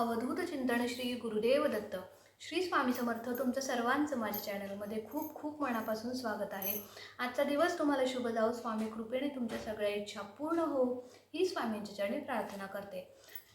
अवधूत चिंतन श्री गुरुदेव दत्त. श्री स्वामी समर्थ तुमचं सर्वांचं माझ्या चॅनलमध्ये खूप खूप मनापासून स्वागत आहे. आजचा दिवस तुम्हाला शुभ जाऊ स्वामी कृपेने तुमच्या सगळ्या इच्छा पूर्ण हो ही स्वामींच्या चरणी प्रार्थना करते.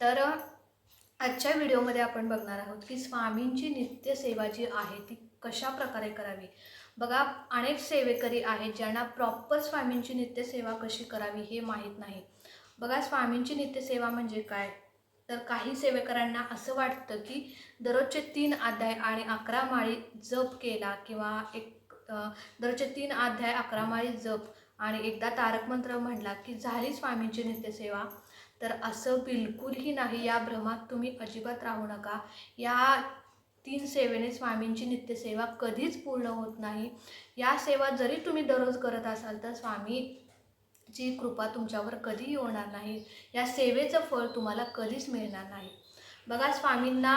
तर आजच्या व्हिडिओमध्ये आपण बघणार आहोत की स्वामींची नित्यसेवा जी आहे ती कशा प्रकारे करावी? बघा अनेक सेवेकरी आहेत ज्यांना प्रॉपर स्वामींची नित्यसेवा कशी करावी हे माहीत नाही. बघा स्वामींची नित्यसेवा म्हणजे काय? तर काही सेवेकरांना असं वाटतं की दररोजचे तीन अध्याय आणि अकरा माळी जप केला किंवा एक दररोजचे तीन अध्याय अकरा माळी जप आणि एकदा तारक मंत्र म्हणला की झाली स्वामींची नित्यसेवा. तर असं बिलकुलही नाही या भ्रमात तुम्ही अजिबात राहू नका. या तीन सेवेने स्वामींची नित्यसेवा कधीच पूर्ण होत नाही. या सेवा जरी तुम्ही दररोज करत असाल तर स्वामी जी कृपा तुमच्यावर कधीही होणार नाही. या सेवेचं फळ तुम्हाला कधीच मिळणार नाही. बघा स्वामींना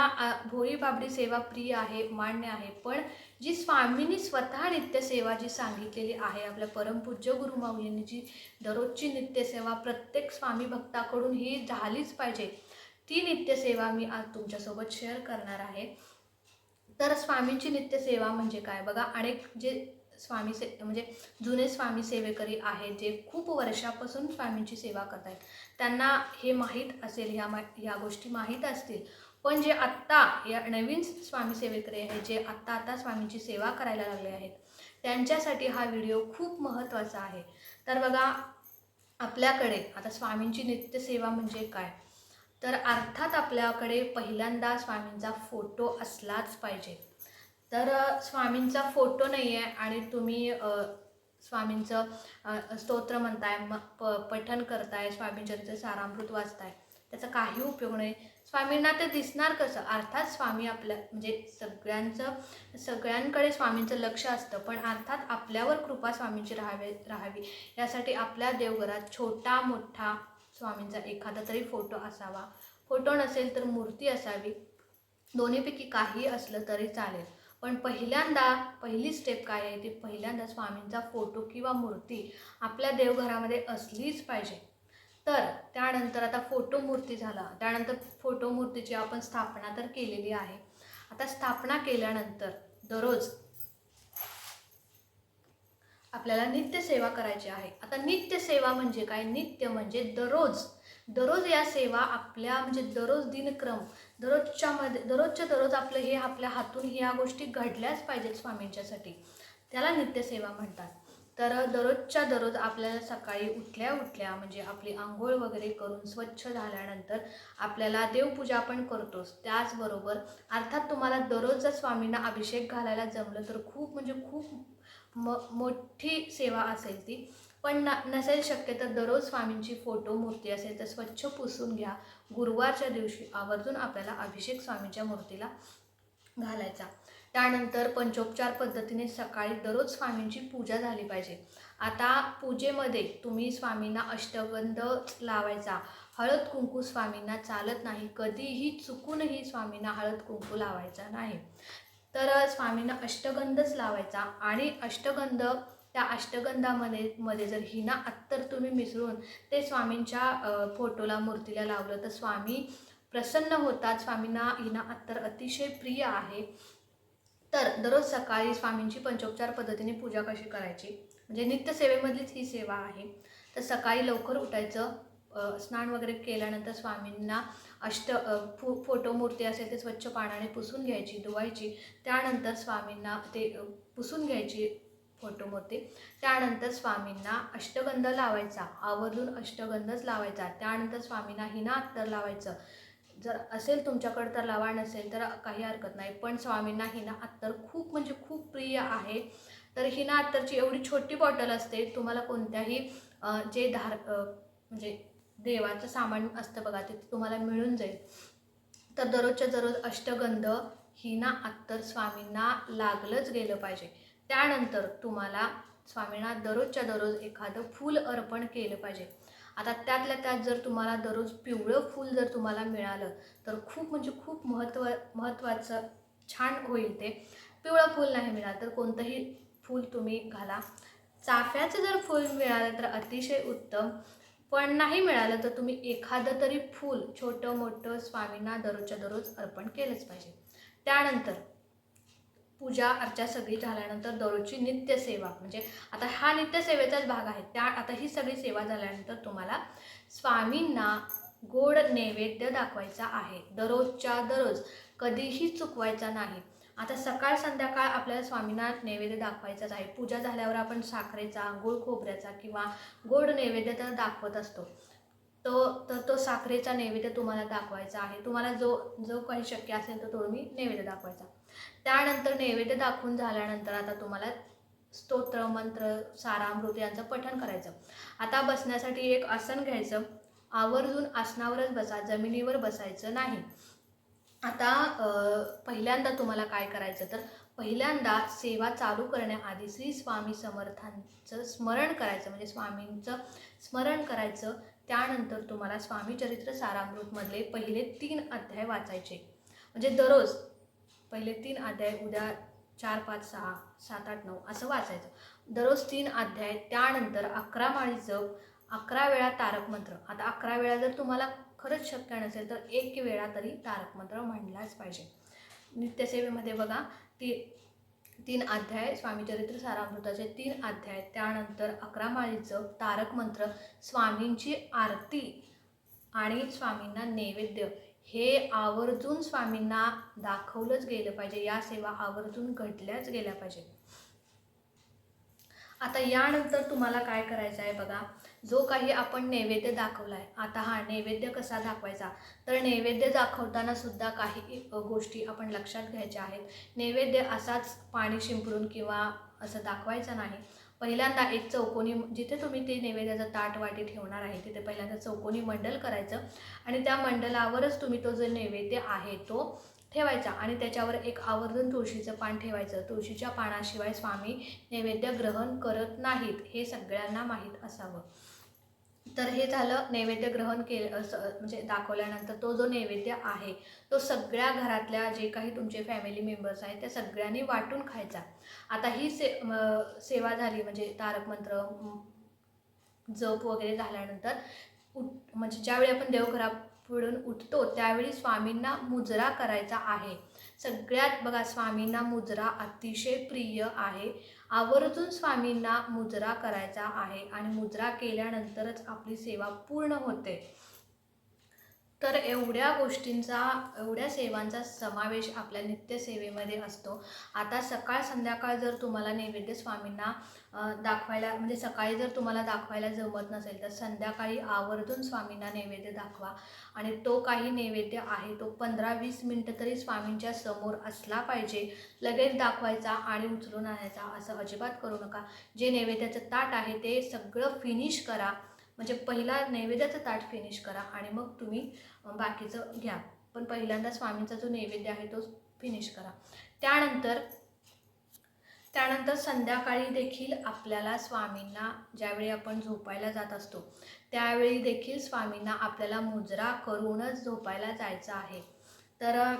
भोळी बाबडी सेवा प्रिय आहे मान्य आहे पण जी स्वामींनी स्वतः नित्यसेवा जी सांगितलेली आहे आपल्या परमपूज्य गुरुमाऊलींनी जी दररोजची नित्यसेवा प्रत्येक स्वामी भक्ताकडून ही झालीच पाहिजे ती नित्यसेवा मी आज तुमच्यासोबत शेअर करणार आहे. तर स्वामींची नित्यसेवा म्हणजे काय? बघा अनेक जे स्वामी से म्हणजे जुने स्वामी सेवेकरी आहेत जे खूप वर्षापासून स्वामींची सेवा करत आहेत त्यांना हे माहीत असेल ह्या मा ह्या गोष्टी माहीत असतील. पण जे आत्ता या नवीन स्वामी सेवेकरी आहेत जे आत्ता आता स्वामींची सेवा करायला लागले आहेत त्यांच्यासाठी हा व्हिडिओ खूप महत्त्वाचा आहे. तर बघा आपल्याकडे आता स्वामींची नित्यसेवा म्हणजे काय? तर अर्थात आपल्याकडे पहिल्यांदा स्वामींचा फोटो असलाच पाहिजे. तर स्वामींचा फोटो नाही आहे आणि तुम्ही स्वामींचं स्तोत्र म्हणताय म प पठन करताय स्वामींचरित्र सारामृत वाचताय त्याचा काही उपयोग नाही. स्वामींना ते दिसणार कसं? अर्थात स्वामी आपल्या म्हणजे सगळ्यांचं सगळ्यांकडे स्वामींचं लक्ष असतं पण अर्थात आपल्यावर कृपा स्वामींची राहावे राहावी. यासाठी आपल्या देवघरात छोटा मोठा स्वामींचा एखादा तरी फोटो असावा. फोटो नसेल तर मूर्ती असावी. दोन्हीपैकी काही असलं तरी चालेल. पण पहिल्यांदा पहिली स्टेप काय आहे? ती पहिल्यांदा स्वामींचा फोटो किंवा मूर्ती आपल्या देवघरामध्ये असलीच पाहिजे. तर त्यानंतर आता फोटो मूर्ती झाला. त्यानंतर फोटो मूर्तीची आपण स्थापना तर केलेली आहे. आता स्थापना केल्यानंतर दररोज आपल्याला नित्यसेवा करायची आहे. आता नित्यसेवा म्हणजे काय? नित्य म्हणजे दररोज दररोज या सेवा आपल्या म्हणजे दररोज दिनक्रम दररोजच्या मध्ये दररोजच्या दररोज आपलं हे आपल्या हातून ह्या गोष्टी घडल्याच पाहिजेत स्वामींच्यासाठी. त्याला नित्यसेवा म्हणतात. तर दररोजच्या दररोज आपल्याला सकाळी उठल्या उठल्या म्हणजे आपली आंघोळ वगैरे करून स्वच्छ झाल्यानंतर आपल्याला देवपूजा पण करतोच. त्याचबरोबर अर्थात तुम्हाला दररोज जर स्वामींना अभिषेक घालायला जमलं तर खूप म्हणजे खूप म मोठी सेवा असेल ती. पण न नसेल शक्य तर दररोज स्वामींची फोटो मूर्ती असेल तर स्वच्छ पुसून घ्या. गुरुवारच्या दिवशी आवर्जून आपल्याला अभिषेक स्वामींच्या मूर्तीला घालायचा. त्यानंतर पंचोपचार पद्धतीने सकाळी दररोज स्वामींची पूजा झाली पाहिजे. आता पूजेमध्ये तुम्ही स्वामींना अष्टगंध लावायचा. हळद कुंकू स्वामींना चालत नाही. कधीही चुकूनही स्वामींना हळद कुंकू लावायचा नाही. तर स्वामींना अष्टगंधच लावायचा आणि अष्टगंध त्या अष्टगंधामध्ये मध्ये जर हिना अत्तर तुम्ही मिसळून ते स्वामींच्या फोटोला मूर्तीला लावलं तर स्वामी प्रसन्न होतात. स्वामींना हिना अत्तर अतिशय प्रिय आहे. तर दररोज सकाळी स्वामींची पंचोपचार पद्धतीने पूजा कशी करायची? म्हणजे नित्यसेवेमधलीच ही सेवा आहे. तर सकाळी लवकर उठायचं स्नान वगैरे केल्यानंतर स्वामींना अष्ट फो फोटो मूर्ती असेल ते स्वच्छ पाण्याने पुसून घ्यायची धुवायची. त्यानंतर स्वामींना ते पुसून घ्यायची. फोटो होते त्यानंतर स्वामींना अष्टगंध लावायचा. आवर्जून अष्टगंधच लावायचा. त्यानंतर स्वामींना हिना अत्तर लावायचं. जर असेल तुमच्याकडं तर लावा नसेल तर काही हरकत नाही. पण स्वामींना हिना अत्तर खूप म्हणजे खूप प्रिय आहे. तर हिना अत्तरची एवढी छोटी बॉटल असते. तुम्हाला कोणत्याही जे धार म्हणजे देवाचं सामान असतं बघा ते तुम्हाला मिळून जाईल. तर दररोजच्या दररोज अष्टगंध हिना अत्तर स्वामींना लागलंच गेलं पाहिजे. त्यानंतर तुम्हाला स्वामींना दररोजच्या दररोज एखादं फूल अर्पण केलं पाहिजे. आता त्यातल्या त्यात जर तुम्हाला दररोज पिवळं फूल जर तुम्हाला मिळालं तर खूप म्हणजे खूप महत्त्व महत्त्वाचं छान होईल ते. पिवळं फूल नाही मिळालं तर कोणतंही फूल तुम्ही घाला. चाफ्याचं जर फूल मिळालं तर अतिशय उत्तम. पण नाही मिळालं तर तुम्ही एखादं तरी फूल छोटं मोठं स्वामींना दररोजच्या दररोज अर्पण केलंच पाहिजे. त्यानंतर पूजा अर्चा सगळी झाल्यानंतर दररोजची नित्यसेवा. म्हणजे आता हा नित्यसेवेचाच भाग आहे. त्या आता ही सगळी सेवा झाल्यानंतर तुम्हाला स्वामींना गोड नैवेद्य दाखवायचा आहे. दररोजच्या दररोज कधीही चुकवायचा नाही. आता सकाळ संध्याकाळ आपल्याला स्वामींना नैवेद्य दाखवायचाच आहे. पूजा झाल्यावर आपण साखरेचा गोड खोबऱ्याचा किंवा गोड नैवेद्य तर दाखवत असतो. तो तर तो साखरेचा नैवेद्य तुम्हाला दाखवायचा आहे. तुम्हाला जो जो काही शक्य असेल तर तो तुम्ही नैवेद्य दाखवायचा. त्यानंतर नैवेद्य दाखवून झाल्यानंतर आता तुम्हाला स्तोत्र मंत्र सारामृत यांचं पठण करायचं. आता बसण्यासाठी एक आसन घ्यायचं. आवर्जून आसनावरच बसा जमिनीवर बसायचं नाही. आता पहिल्यांदा तुम्हाला काय करायचं तर पहिल्यांदा सेवा चालू करण्याआधी श्री स्वामी समर्थांचं स्मरण करायचं. म्हणजे स्वामींचं स्मरण करायचं. त्यानंतर तुम्हाला स्वामी चरित्र सारामृतमधले पहिले तीन अध्याय वाचायचे. म्हणजे दररोज पहिले तीन अध्याय उद्या चार पाच सहा सात आठ नऊ असं वाचायचं. दररोज तीन अध्याय त्यानंतर अकरा माळी जप अकरा वेळा तारक मंत्र. आता अकरा वेळा जर तुम्हाला खरंच शक्य नसेल तर एक वेळा तरी तारक मंत्र म्हणलाच पाहिजे. नित्यसेवेमध्ये बघा ती तीन अध्याय स्वामीचरित्र सारामृताचे तीन अध्याय त्यानंतर अकरा माळी जप तारक मंत्र स्वामींची आरती आणि स्वामींना नैवेद्य. हे आवर्जून स्वामींना दाखवलंच गेलं पाहिजे. या सेवा आवर्जून घडल्याच गेल्या पाहिजे. आता यानंतर तुम्हाला काय करायचं आहे बघा. जो काही आपण नैवेद्य दाखवला आहे आता हा नैवेद्य कसा दाखवायचा? तर नैवेद्य दाखवताना सुद्धा काही गोष्टी आपण लक्षात घ्यायच्या आहेत. नैवेद्य असाच पाणी शिंपडून किंवा असं दाखवायचं नाही. पहिल्यांदा एक चौकोनी जिथे तुम्ही ते नैवेद्याचं ताट वाटी ठेवणार आहे तिथे पहिल्यांदा चौकोनी मंडल करायचं. आणि त्या मंडलावरच तुम्ही तो जो नैवेद्य आहे तो ठेवायचा. आणि त्याच्यावर एक आवर्जून तुळशीचं पान ठेवायचं. तुळशीच्या पानाशिवाय स्वामी नैवेद्य ग्रहण करत नाहीत हे सगळ्यांना माहीत असावं. तर हे झालं नैवेद्य ग्रहण केलं असं म्हणजे दाखवल्यानंतर तो जो नैवेद्य आहे तो सगळ्या घरातल्या जे काही तुमचे फॅमिली मेंबर्स आहेत त्या सगळ्यांनी वाटून खायचा. आता ही से सेवा झाली म्हणजे तारक मंत्र जप वगैरे झाल्यानंतर उठ म्हणजे ज्यावेळी आपण देवघरापुढून उठतो त्यावेळी स्वामींना मुजरा करायचा आहे. सगळ्यात बघा स्वामींना मुजरा अतिशय प्रिय आहे. आवर्जून स्वामींना मुजरा करायचा आहे आणि मुजरा केल्यानंतरच आपली सेवा पूर्ण होते. तर एवढ्या गोष्टींचा एवढ्या सेवांचा समावेश आपल्या नित्यसेवेमध्ये असतो. आता सकाळ संध्याकाळ जर तुम्हाला नैवेद्य स्वामींना दाखवायला म्हणजे सकाळी जर तुम्हाला दाखवायला जमत नसेल तर संध्याकाळी आवर्जून स्वामींना नैवेद्य दाखवा. आणि तो काही नैवेद्य आहे तो पंधरा वीस मिनटं तरी स्वामींच्या समोर असला पाहिजे लगेच दाखवायचा आणि उचलून आणायचा असं अजिबात करू नका. जे नैवेद्याचं ताट आहे ते सगळं फिनिश करा. म्हणजे पहिला नैवेद्याचं ताट फिनिश करा आणि मग तुम्ही बाकीचं घ्या. पण पहिल्यांदा स्वामींचा जो नैवेद्य आहे तो फिनिश करा. त्यानंतर त्यानंतर संध्याकाळी देखील आपल्याला स्वामींना ज्यावेळी आपण झोपायला जात असतो त्यावेळी देखील स्वामींना आपल्याला मुजरा करूनच झोपायला जायचं आहे. तर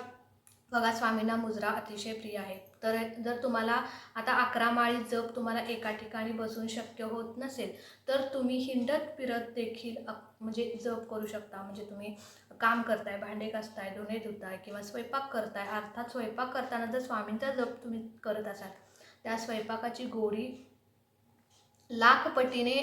बघा स्वामींना मुजरा अतिशय प्रिय आहे. तर जर तुम्हाला आता अकरा माळी जप तुम्हाला एका ठिकाणी बसून शक्य होत नसेल तर तुम्ही हिंडत फिरत देखील म्हणजे जप करू शकता. म्हणजे तुम्ही काम करताय भांडे घासताय धुणे धुताय किंवा स्वयंपाक करताय अर्थात स्वयंपाक करताना जर स्वामींचा जप तुम्ही करत असाल त्या स्वयंपाकाची गोडी लाखपटीने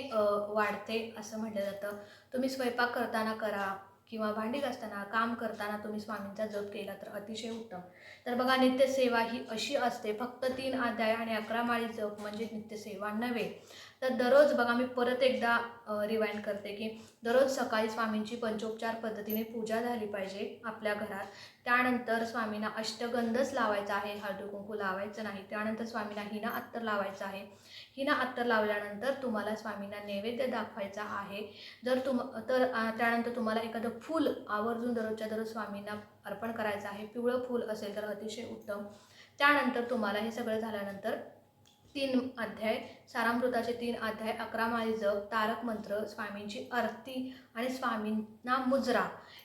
वाढते असं म्हटलं जातं. तुम्ही स्वयंपाक करताना करा किंवा भांडी घासताना काम करताना तुम्ही स्वामींचा जप केला तर अतिशय उत्तम. तर बघा नित्यसेवा ही अशी असते फक्त तीन अध्याय आणि अकरा माळी जप म्हणजे नित्यसेवा नव्हे. तर दररोज बघा मी परत एकदा रिवाइंड करते की दररोज सकाळी स्वामींची पंचोपचार पद्धतीने पूजा झाली पाहिजे आपल्या घरात. त्यानंतर स्वामींना अष्टगंधच लावायचा आहे. हळदी कुंकू लावायचं नाही. त्यानंतर स्वामींना हिना अत्तर लावायचं आहे. हिना अत्तर लावल्यानंतर तुम्हाला स्वामींना नैवेद्य दाखवायचा आहे. जर तुम तर त्यानंतर तुम्हाला एखादं फूल आवर्जून दररोजच्या दररोज स्वामींना अर्पण करायचं आहे. पिवळं फूल असेल तर अतिशय उत्तम. त्यानंतर तुम्हाला हे सगळं झाल्यानंतर तीन अध्याय सारामृताचे तीन अध्याय अकरा माळी जप तारक मंत्र स्वामींची आरती आणि स्वामींना मुजरा.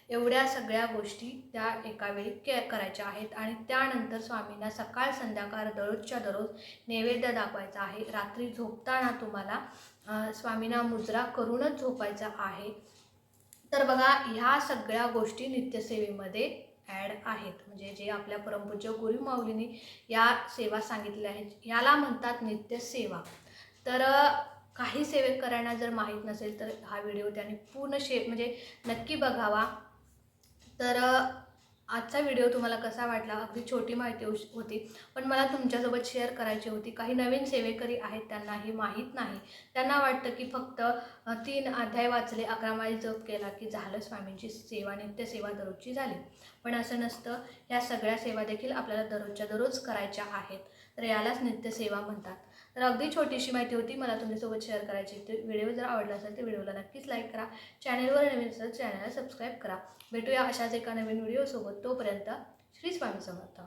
एवढ्या सगळ्या गोष्टी त्या एकावेळी के करायच्या आहेत आणि त्यानंतर स्वामींना सकाळ संध्याकाळ दररोजच्या दररोज नैवेद्य दाखवायचा आहे. रात्री झोपताना तुम्हाला स्वामींना मुजरा करूनच झोपायचा आहे. तर बघा ह्या सगळ्या गोष्टी नित्यसेवेमध्ये ॲड आहेत. म्हणजे जे आपल्या परमपूज्य गुरुमाऊलीने या सेवा सांगितल्या आहेत याला म्हणतात नित्यसेवा तर काही काही सेवेकरांना जर माहीत नसेल तर हा व्हिडिओ त्यांनी पूर्ण शे म्हणजे नक्की बघावा. तर आजचा व्हिडिओ तुम्हाला कसा वाटला अगदी छोटी माहिती होती. पण मला तुमच्यासोबत शेअर करायची होती. काही नवीन सेवेकरी आहेत त्यांना हे माहीत नाही. त्यांना वाटतं की फक्त तीन अध्याय वाचले अकरा माळी जप केला की झालं स्वामींची सेवा नित्यसेवा दररोजची झाली. पण असं नसतं. ह्या सगळ्या सेवा देखील आपल्याला दररोजच्या दररोज करायच्या आहेत. तर यालाच नित्यसेवा म्हणतात. तर अगदी छोटीशी माहिती होती मला तुमच्यासोबत शेअर करायची होती. व्हिडिओ जर आवडला असेल तर व्हिडिओला नक्कीच लाईक करा. चॅनलवर नवीन असेल चॅनलला सबस्क्राईब करा. भेटूया अशाच एका नवीन व्हिडिओसोबत तोपर्यंत श्री स्वामी समर्थ.